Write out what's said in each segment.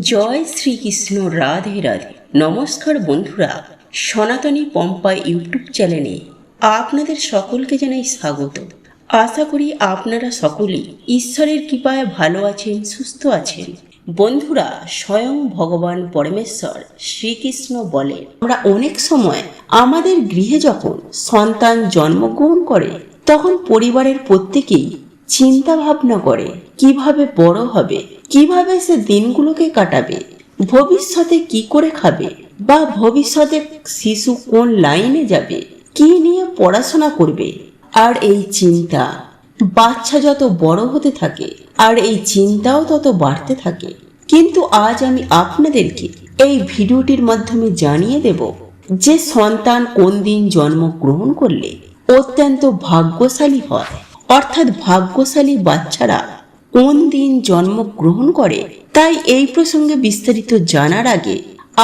জয় শ্রীকৃষ্ণ রাধে রাধে। নমস্কার বন্ধুরা, সনাতনী পম্পা ইউটিউব চ্যানেলে আপনাদের সকলকে জানাই স্বাগত। আশা করি আপনারা সকলেই ঈশ্বরের কৃপায় ভালো আছেন, সুস্থ আছেন। বন্ধুরা, স্বয়ং ভগবান পরমেশ্বর শ্রীকৃষ্ণ বলে আমরা অনেক সময় আমাদের গৃহে যখন সন্তান জন্মগ্রহণ করে, তখন পরিবারের প্রত্যেকেই চিন্তা ভাবনা করে, কীভাবে বড় হবে কীভাবে সে দিনগুলোকে কাটাবে? ভবিষ্যতে কি করে খাবে? বা ভবিষ্যতে শিশু কোন লাইনে যাবে? কি নিয়ে পড়াশোনা করবে? আর এই চিন্তা বাচ্চা যত বড় হতে থাকে, আর এই চিন্তাও তত বাড়তে থাকে। কিন্তু আজ আমি আপনাদেরকে এই ভিডিওটির মাধ্যমে জানিয়ে দেব যে সন্তান কোন দিন জন্মগ্রহণ করলে অত্যন্ত ভাগ্যশালী হয়। অর্থাৎ ভাগ্যশালী বাচ্চারা কোন দিন জন্মগ্রহণ করে, তাই এই প্রসঙ্গে বিস্তারিত জানার আগে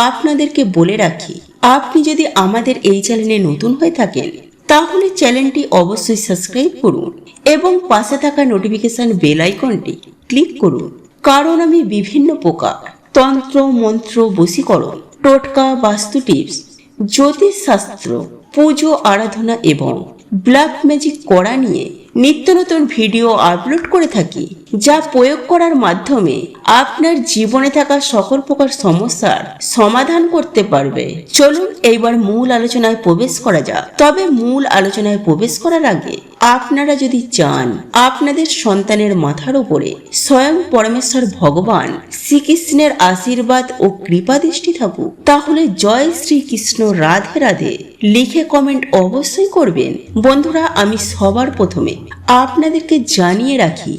আপনাদেরকে বলে রাখি, আপনি যদি আমাদের এই চ্যানেলে নতুন হয়ে থাকেন, তাহলে চ্যানেলটি অবশ্যই সাবস্ক্রাইব করুন এবং পাশে থাকা নোটিফিকেশন বেল আইকনটি ক্লিক করুন। কারণ আমি বিভিন্ন প্রকার তন্ত্র, মন্ত্র, বশীকরণ, টোটকা, বাস্তু টিপস, জ্যোতিষশাস্ত্র, পুজো, আরাধনা এবং ব্ল্যাক ম্যাজিক করা নিয়ে নিত্য নতুন ভিডিও আপলোড করে থাকি, যা প্রয়োগ করার মাধ্যমে আপনার জীবনে থাকা সকল প্রকার সমস্যার সমাধান করতে পারবে। চলুন এইবার মূল আলোচনায় প্রবেশ করা যাক। তবে মূল আলোচনায় প্রবেশ করার আগে আপনারা যদি চান আপনাদের সন্তানের মাথার উপরে স্বয়ং পরমেশ্বর ভগবান শ্রীকৃষ্ণের আশীর্বাদ ও কৃপা দৃষ্টি থাকুক, তাহলে জয় শ্রীকৃষ্ণ রাধে রাধে লিখে কমেন্ট অবশ্যই করবেন। বন্ধুরা, আমি সবার প্রথমে আপনাদেরকে জানিয়ে রাখি,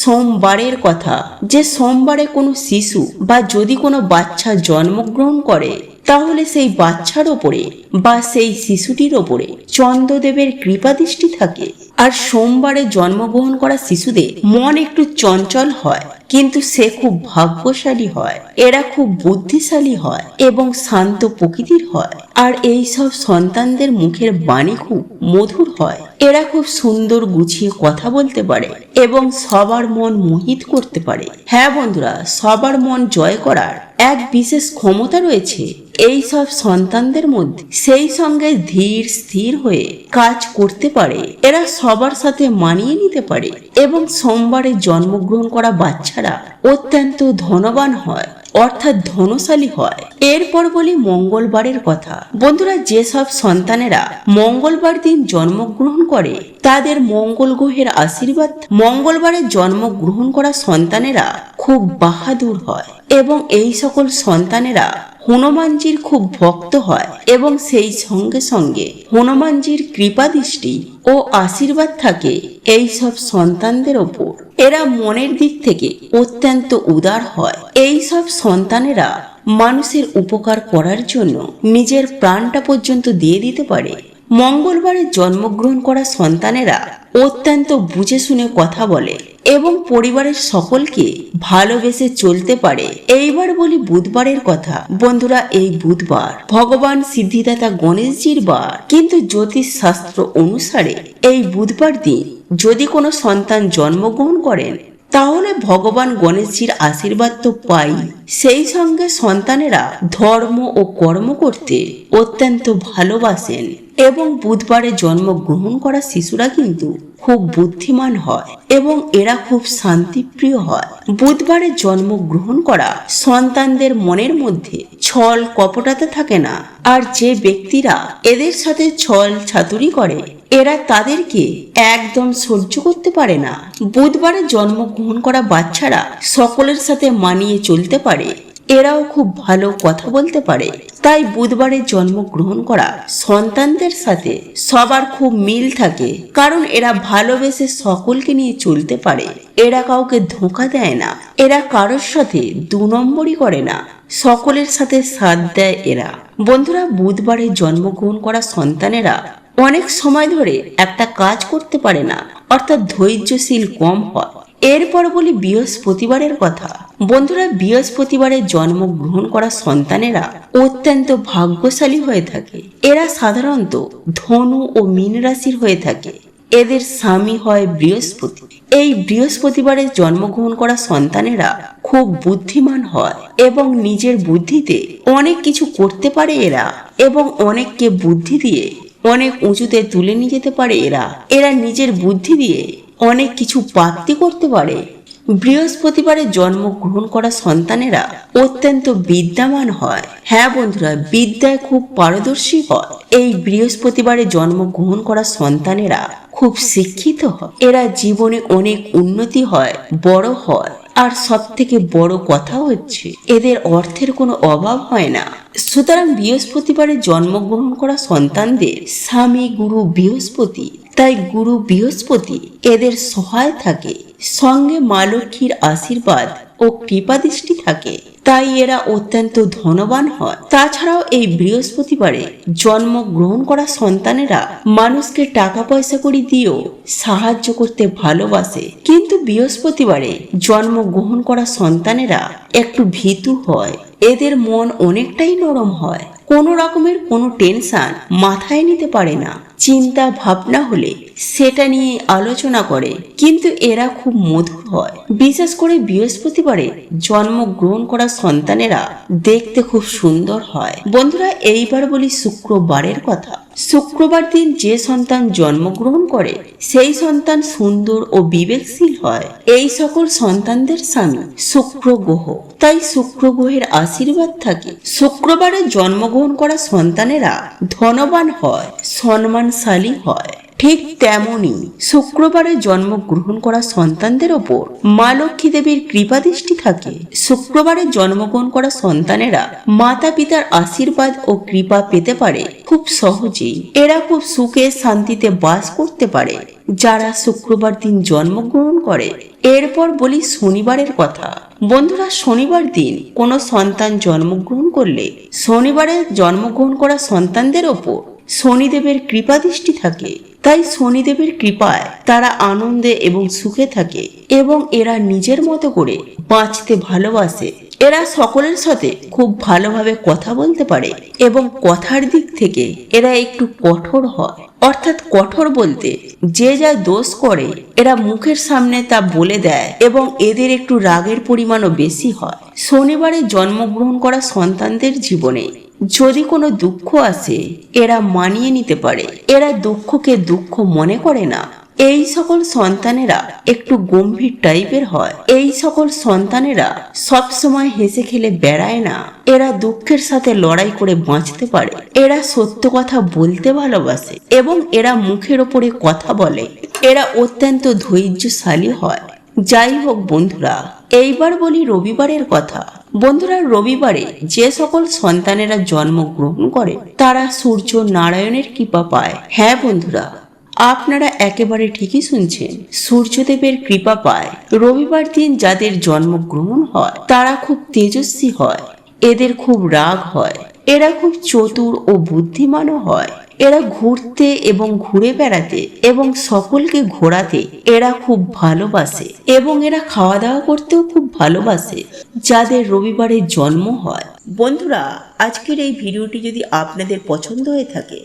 সোমবারের কথা। যে সোমবারে কোনো শিশু বা যদি কোনো বাচ্চা জন্মগ্রহণ করে, তাহলে সেই বাচ্চার ওপরে বা সেই শিশুটির ওপরে চন্দ্রদেবের কৃপা দৃষ্টি থাকে। আর সোমবারে জন্মগ্রহণ করা শিশুদের মন একটু চঞ্চল হয়, কিন্তু সে খুব ভাগ্যশালী হয়, এরা খুব বুদ্ধিশালী হয় এবং শান্ত প্রকৃতির হয়। আর এই সব সন্তানদের মুখের বাণী খুব মধুর হয়। এরা খুব সুন্দর গুছিয়ে কথা বলতে পারে এবং সবার মন মোহিত করতে পারে। হ্যাঁ বন্ধুরা, সবার মন জয় করার এক বিশেষ ক্ষমতা রয়েছে এই সব সন্তানদের মধ্যে। সেই সঙ্গে ধীর, স্থির হয়ে কাজ করতে পারে। এরা সবার সাথে মানিয়ে নিতে পারে এবং সোমবারে জন্মগ্রহণ করা বাচ্চারা অত্যন্ত ধনবান হয়। অর্থাৎ ধনশালী হয়। এরপর বলি মঙ্গলবারের কথা। বন্ধুরা, যেসব সন্তানেরা মঙ্গলবার দিন জন্মগ্রহণ করে, তাদের মঙ্গল গ্রহের আশীর্বাদ, মঙ্গলবারে জন্মগ্রহণ করা সন্তানেরা খুব বাহাদুর হয় এবং এই সকল সন্তানেরা হনুমানজির খুব ভক্ত হয় এবং সেই সঙ্গে সঙ্গে হনুমানজির কৃপা দৃষ্টি ও আশীর্বাদ থাকে এই সব সন্তানদের ওপর। এরা মনের দিক থেকে অত্যন্ত উদার হয়। এই সব সন্তানেরা মানুষের উপকার করার জন্য নিজের প্রাণটা পর্যন্ত দিয়ে দিতে পারে। মঙ্গলবারে জন্মগ্রহণ করা সন্তানেরা অত্যন্ত বুঝে শুনে কথা বলে এবং পরিবারের সকলকে ভালোবেসে চলতে পারে। এইবার বলি বুধবারের কথা। বন্ধুরা, এই বুধবার ভগবান সিদ্ধিদাতা গণেশজির বার। কিন্তু জ্যোতিষ শাস্ত্র অনুসারে এই বুধবার দিন যদি কোনো সন্তান জন্মগ্রহণ করেন, তাহলে ভগবান গণেশজির আশীর্বাদ তো পাই। সেই সঙ্গে সন্তানেরা ধর্ম ও কর্ম করতে অত্যন্ত ভালোবাসেন এবং বুধবারে জন্মগ্রহণ করা শিশুরা কিন্তু খুব বুদ্ধিমান হয় এবং এরা খুব শান্তিপ্রিয় হয়। বুধবারে জন্মগ্রহণ করা সন্তানদের মনের মধ্যে ছল কপটাতে থাকে না। আর যে ব্যক্তিরা এদের সাথে ছল ছাতুরি করে এরা তাদেরকে একদম সহ্য করতে পারে না। বুধবারে জন্মগ্রহণ করা বাচ্চারা সকলের সাথে মানিয়ে চলতে পারে। এরাও খুব ভালো কথা বলতে পারে। তাই বুধবারে জন্মগ্রহণ করা সন্তানদের সাথে সবার খুব মিল থাকে। কারণ এরা ভালোবেসে সকলকে নিয়ে চলতে পারে। এরা কাউকে ধোঁকা দেয় না। এরা কারোর সাথে দু নম্বরই করে না। সকলের সাথে সাথ দেয় এরা। বন্ধুরা, বুধবারে জন্মগ্রহণ করা সন্তানেরা অনেক সময় ধরে একটা কাজ করতে পারে না, অর্থাৎ ধৈর্যশীল কম হয়। এরপর বলি বৃহস্পতিবারের কথা। বন্ধুরা, বৃহস্পতিবারে জন্মগ্রহণ করা সন্তানেরা অত্যন্ত ভাগ্যশালী হয়ে থাকে। এরা সাধারণত ধনু ও মীন রাশির হয়ে থাকে। এদের স্বামী হয় বৃহস্পতি। এই বৃহস্পতিবারে জন্মগ্রহণ করা সন্তানেরা খুব বুদ্ধিমান হয় এবং নিজের বুদ্ধিতে অনেক কিছু করতে পারে এরা এবং অনেককে বুদ্ধি দিয়ে অনেক উঁচুতে তুলে নিয়ে যেতে পারে এরা। এরা নিজের বুদ্ধি দিয়ে অনেক কিছু প্রাপ্তি করতে পারে। বৃহস্পতিবারে জন্মগ্রহণ করা সন্তানেরা অত্যন্ত বিদ্যামান হয়। হ্যাঁ বন্ধুরা, বিদ্যায় খুব পারদর্শী হয়। এই বৃহস্পতিবারে জন্মগ্রহণ করা সন্তানেরা খুব শিক্ষিত হয়। এরা জীবনে অনেক উন্নতি হয়, বড় হয়। আর সব থেকে বড় কথা হচ্ছে, এদের অর্থের কোনো অভাব হয় না। সুতরাং বৃহস্পতিবারে জন্মগ্রহণ করা সন্তানদের স্বামী, গুরু, বৃহস্পতি, তাই গুরু, বৃহস্পতি এদের সহায় থাকে, সঙ্গে মা লক্ষ্মীর আশীর্বাদ ও কৃপাদৃষ্টি থাকে। তাই এরা অত্যন্ত ধনবান হয়। তাছাড়াও এই বৃহস্পতিবারে জন্মগ্রহণ করা সন্তানেরা মানুষকে টাকা পয়সা করে দিয়েও সাহায্য করতে ভালোবাসে। কিন্তু বৃহস্পতিবারে জন্মগ্রহণ করা সন্তানেরা একটু ভীতু হয়। এদের মন অনেকটাই নরম হয়। কোনো রকমের কোনো টেনশন মাথায় নিতে পারে না। চিন্তা ভাবনা হলে সেটা নিয়ে আলোচনা করে, কিন্তু এরা খুব মধুর হয়। বিশেষ করে বৃহস্পতিবারে জন্মগ্রহণ করা সন্তানেরা দেখতে খুব সুন্দর হয়। বন্ধুরা, এইবার বলি শুক্রবারের কথা। শুক্রবার দিন যে সন্তান জন্মগ্রহণ করে, সেই সন্তান সুন্দর ও বিবেকশীল হয়। এই সকল সন্তানদের স্বামী শুক্র গ্রহ তাই শুক্র গ্রহের আশীর্বাদ থাকে। শুক্রবারে জন্মগ্রহণ করা সন্তানেরা ধনবান হয়, সম্মানশালী হয়। ঠিক তেমনি শুক্রবারে জন্মগ্রহণ করা সন্তানদের ওপর মা লক্ষ্মী দেবীর কৃপাদৃষ্টি থাকে। শুক্রবারে জন্মগ্রহণ করা সন্তানেরা মাতা পিতার আশীর্বাদ ও কৃপা পেতে পারে খুব সহজেই। এরা খুব সুখে শান্তিতে বাস করতে পারে। যারা শুক্রবার দিন জন্মগ্রহণ করে, এরপর বলি শনিবারের কথা। বন্ধুরা, শনিবার দিন কোনো সন্তান জন্মগ্রহণ করলে শনিবারে জন্মগ্রহণ করা সন্তানদের ওপর শনিদেবের কৃপাদৃষ্টি থাকে। তাই শনিদেবের কৃপায় তারা আনন্দে এবং সুখে থাকে এবং এরা নিজের মতো করে বাঁচতে ভালোবাসে। এরা সকলের সাথে খুব ভালোভাবে কথা বলতে পারে এবং কথার দিক থেকে এরা একটু কঠোর হয়। অর্থাৎ কঠোর বলতে যে যা দোষ করে, এরা মুখের সামনে তা বলে দেয় এবং এদের একটু রাগের পরিমাণও বেশি হয়। শনিবারে জন্মগ্রহণ করা সন্তানদের জীবনে যদি কোনো দুঃখ আসে, এরা মানিয়ে নিতে পারে। এরা দুঃখকে দুঃখ মনে করে না। এই সকল সন্তানেরা একটু গম্ভীর টাইপের হয়। এই সকল সন্তানেরা সব সময় হেসে খেলে বেড়ায় না। এরা দুঃখের সাথে লড়াই করে বাঁচতে পারে। এরা সত্য কথা বলতে ভালোবাসে এবং এরা মুখের ওপরে কথা বলে। এরা অত্যন্ত ধৈর্যশালী হয়। যাই হোক বন্ধুরা, এইবার বলি রবিবারের কথা। বন্ধুরা, রবিবারে যে সকল সন্তানেরা জন্মগ্রহণ করে, তারা সূর্য নারায়ণের কৃপা পায়। হ্যাঁ বন্ধুরা, আপনারা একেবারে ঠিকই শুনছেন, সূর্যদেবের কৃপা পায়। রবিবার দিন যাদের জন্মগ্রহণ হয়, তারা খুব তেজস্বী হয়। এদের খুব রাগ হয়। এরা খুব চতুর ও বুদ্ধিমানও হয়। এরা ঘুরতে এবং ঘুরে বেড়াতে এবং সকলকে ঘোরাতে এরা খুব ভালোবাসে এবং এরা খাওয়া দাওয়া করতেও খুব ভালোবাসে, যাদের রবিবারে জন্ম হয়। বন্ধুরা, আজকের এই ভিডিওটি যদি আপনাদের পছন্দ হয়ে থাকে,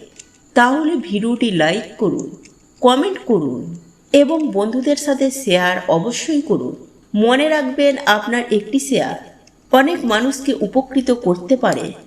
তাহলে ভিডিওটি লাইক করুন, কমেন্ট করুন এবং বন্ধুদের সাথে শেয়ার অবশ্যই করুন। মনে রাখবেন, আপনার একটি শেয়ার অনেক মানুষকে উপকৃত করতে পারে।